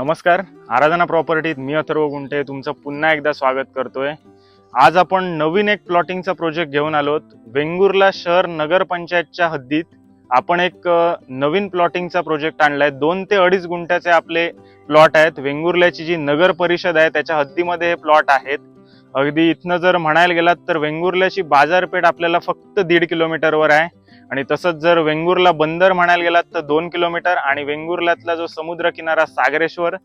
नमस्कार. आराधना प्रॉपर्टीत मी अथर्व गुंटे. तुमचं पुन्हा एकदा स्वागत करतोय. आज आपण नवीन एक प्लॉटिंगचा प्रोजेक्ट घेऊन आलोत. वेंगुर्ला शहर नगरपंचायतच्या हद्दीत आपण एक नवीन प्लॉटिंगचा प्रोजेक्ट आणलाय. दोन ते अडीच गुंठ्याचे आपले प्लॉट आहेत. वेंगुर्ल्याची जी नगर परिषद आहे त्याच्या हद्दीमध्ये हे प्लॉट आहेत. अगदी इथनं जर म्हणायला गेलात तर वेंगुर्ल्याची बाजारपेठ आपल्याला फक्त दीड किलोमीटरवर आहे. आणि तसंच जर वेंगुर्ला बंदर म्हणायला गेलात तर दोन किलोमीटर आणि वेंगुर्ल्यातला जो समुद्र किनारा सागरेश्वर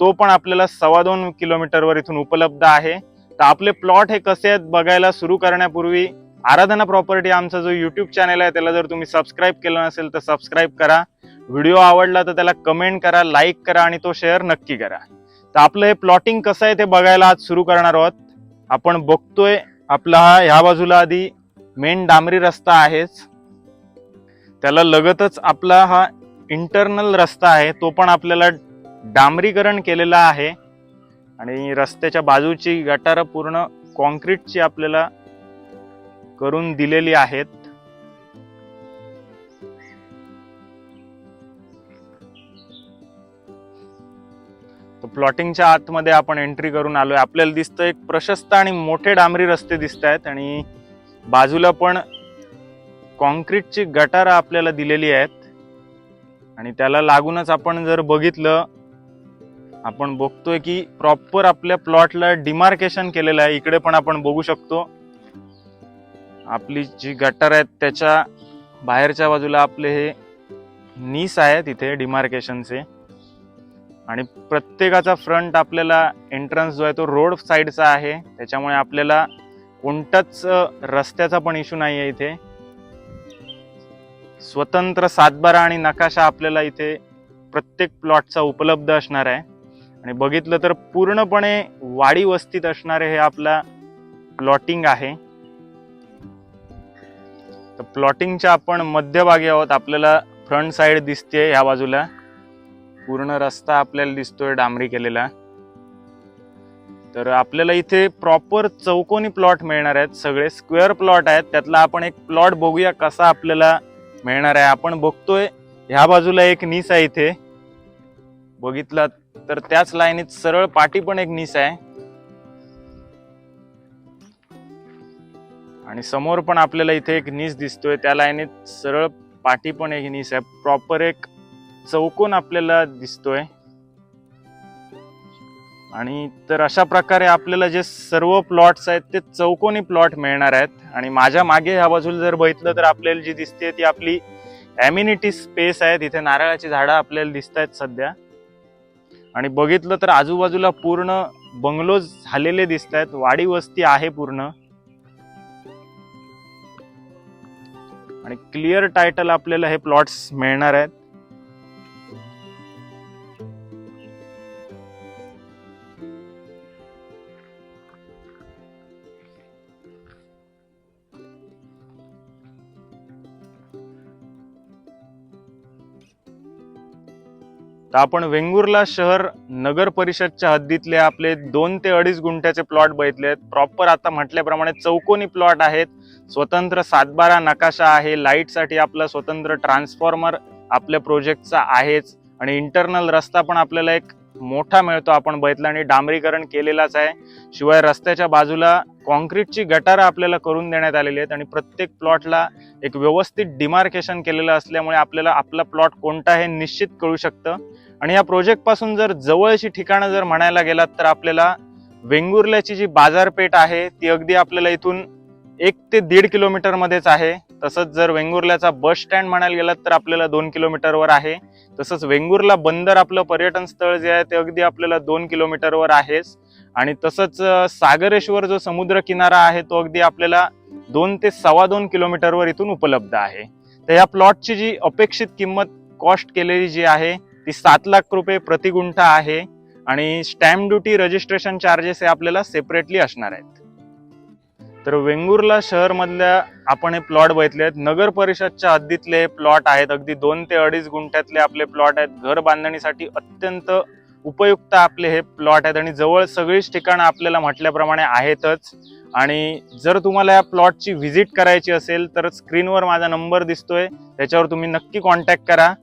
तो पण आपल्याला सव्वा दोन किलोमीटरवर इथून उपलब्ध आहे. तर आपले प्लॉट हे कसे आहेत बघायला सुरू करण्यापूर्वी आराधना प्रॉपर्टी आमचा जो यूट्यूब चॅनल आहे त्याला जर तुम्ही सबस्क्राईब केलं नसेल तर सबस्क्राईब करा. व्हिडिओ आवडला तर त्याला कमेंट करा लाईक करा आणि तो शेअर नक्की करा. तर आपलं हे प्लॉटिंग कसं आहे ते बघायला आज सुरू करणार आहोत. आपण बघतोय आपला हा ह्या बाजूला आधी मेन डांबरी रस्ता आहेच. त्याला लगतच आपला हा इंटरनल रस्ता आहे तो पण आपल्याला डांबरीकरण केलेला आहे. आणि रस्त्याच्या बाजूची गटारं पूर्ण कॉन्क्रीटची आपल्याला करून दिलेली आहेत. प्लॉटिंगच्या आतमध्ये आपण एंट्री करून आलोय. आपल्याला दिसतं एक प्रशस्त आणि मोठे डांबरी रस्ते दिसत आहेत आणि बाजूला पण कॉन्क्रीटची गटारं आपल्याला दिलेली आहेत. आणि त्याला लागूनच आपण जर बघितलं आपण बघतोय की प्रॉपर आपल्या प्लॉटला डिमार्केशन केलेलं आहे. इकडे पण आपण बघू शकतो. आपली जी गटार आहेत त्याच्या बाहेरच्या बाजूला आपले हे नीस आहेत इथे डिमार्केशनचे आणि प्रत्येकाचा फ्रंट आपल्याला एंट्रन्स जो आहे तो रोड साईडचा आहे. त्याच्यामुळे आपल्याला कोणताच रस्त्याचा पण इश्यू नाही आहे इथे. स्वतंत्र सातबारा आणि नकाशा आपल्याला इथे प्रत्येक प्लॉटचा उपलब्ध असणार आहे. आणि बघितलं तर पूर्णपणे वाडी वस्तीत असणारे हे आपला प्लॉटिंग आहे. तर प्लॉटिंगच्या आपण मध्यभागी आहोत. आपल्याला फ्रंट साइड दिसते ह्या बाजूला. पूर्ण रस्ता आपल्याला दिसतोय डांबरी केलेला. तर आपल्याला इथे प्रॉपर चौकोनी प्लॉट मिळणार आहेत. सगळे स्क्वेअर प्लॉट आहेत. त्यातला आपण एक प्लॉट बघूया कसा आपल्याला मिळणार आहे. आपण बघतोय ह्या बाजूला एक नीस आहे इथे. बघितला तर त्याच लाईनीत सरळ पाठी पण एक निस आहे. आणि समोर पण आपल्याला इथे एक नीस दिसतोय. त्या लाईनीत सरळ पाठी पण एक नीस आहे. प्रॉपर एक चौकोन आपल्याला दिसतोय. आणि तर अशा प्रकारे आपल्याला जे सर्व प्लॉट्स आहेत ते चौकोनी प्लॉट मिळणार आहेत. आणि माझ्या मागे ह्या बाजूला जर बघितलं तर आपल्याला जी दिसते ती आपली ॲम्युनिटी स्पेस आहे. तिथे नारळाची झाडं आपल्याला दिसत आहेत सध्या. आणि बघितलं तर आजूबाजूला पूर्ण बंगलोज झालेले दिसत आहेत. वाडी वस्ती आहे पूर्ण. आणि क्लिअर टायटल आपल्याला हे प्लॉट्स मिळणार आहेत. तर आपण वेंगुर्ला शहर नगर परिषदच्या हद्दीतले आपले दोन ते अडीच गुंठ्याचे प्लॉट बघितले आहेत. प्रॉपर आता म्हटल्याप्रमाणे चौकोनी प्लॉट आहेत. स्वतंत्र सातबारा नकाशा आहे. लाईटसाठी आपला स्वतंत्र ट्रान्सफॉर्मर आपल्या प्रोजेक्टचा आहेच. आणि इंटरनल रस्ता पण आपल्याला एक मोठा मिळतो आपण बघितला आणि डांबरीकरण केलेलाच आहे. शिवाय रस्त्याच्या बाजूला कॉन्क्रीटची गटारं आपल्याला करून देण्यात आलेली आहेत आणि प्रत्येक प्लॉटला एक व्यवस्थित डिमार्केशन केलेलं असल्यामुळे आपल्याला आपला प्लॉट कोणता हे निश्चित कळू शकतं. आणि या प्रोजेक्टपासून जर जवळची ठिकाणं जर म्हणायला गेलात तर आपल्याला वेंगुर्ल्याची जी बाजारपेठ आहे ती अगदी आपल्याला इथून एक ते दीड किलोमीटरमध्येच आहे. तसंच जर वेंगुर्ल्याचा बस स्टँड म्हणायला गेलात तर आपल्याला दोन किलोमीटरवर आहे. तसंच वेंगुर्ला बंदर आपलं पर्यटन स्थळ जे आहे ते अगदी आपल्याला दोन किलोमीटरवर आहेच. आणि तसंच सागरेश्वर जो समुद्र किनारा आहे तो अगदी आपल्याला दोन ते सव्वा दोन किलोमीटरवर इथून उपलब्ध आहे. तर या प्लॉटची जी अपेक्षित किंमत कॉस्ट केलेली जी आहे ती सात लाख रुपये प्रति गुंठा आहे आणि स्टॅम्प ड्युटी रजिस्ट्रेशन चार्जेस हे आपल्याला सेपरेटली असणार आहेत. तर वेंगुर्ला शहरमधल्या आपण हे प्लॉट बघितले आहेत. नगर परिषदच्या हद्दीतले प्लॉट आहेत. अगदी दोन ते अडीच गुंठ्यातले आपले प्लॉट आहेत. घर बांधणीसाठी अत्यंत उपयुक्त आपले हे प्लॉट आहेत आणि जवळ सगळीच ठिकाणं आपल्याला म्हटल्याप्रमाणे आहेतच. आणि जर तुम्हाला या प्लॉटची व्हिजिट करायची असेल तर स्क्रीनवर माझा नंबर दिसतोय. त्याच्यावर तुम्ही नक्की कॉन्टॅक्ट करा.